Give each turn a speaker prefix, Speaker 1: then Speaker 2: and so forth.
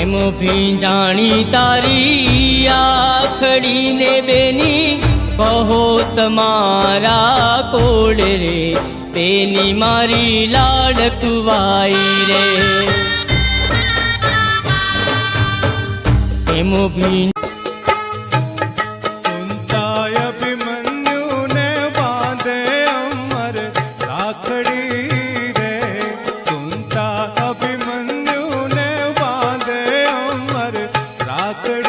Speaker 1: એમ ભીંજાણી તારી આખડીને બેની કહો તમારા કોળ રે, તેની મારી લાડકવાઈ રે. એમ ભી ಕಡ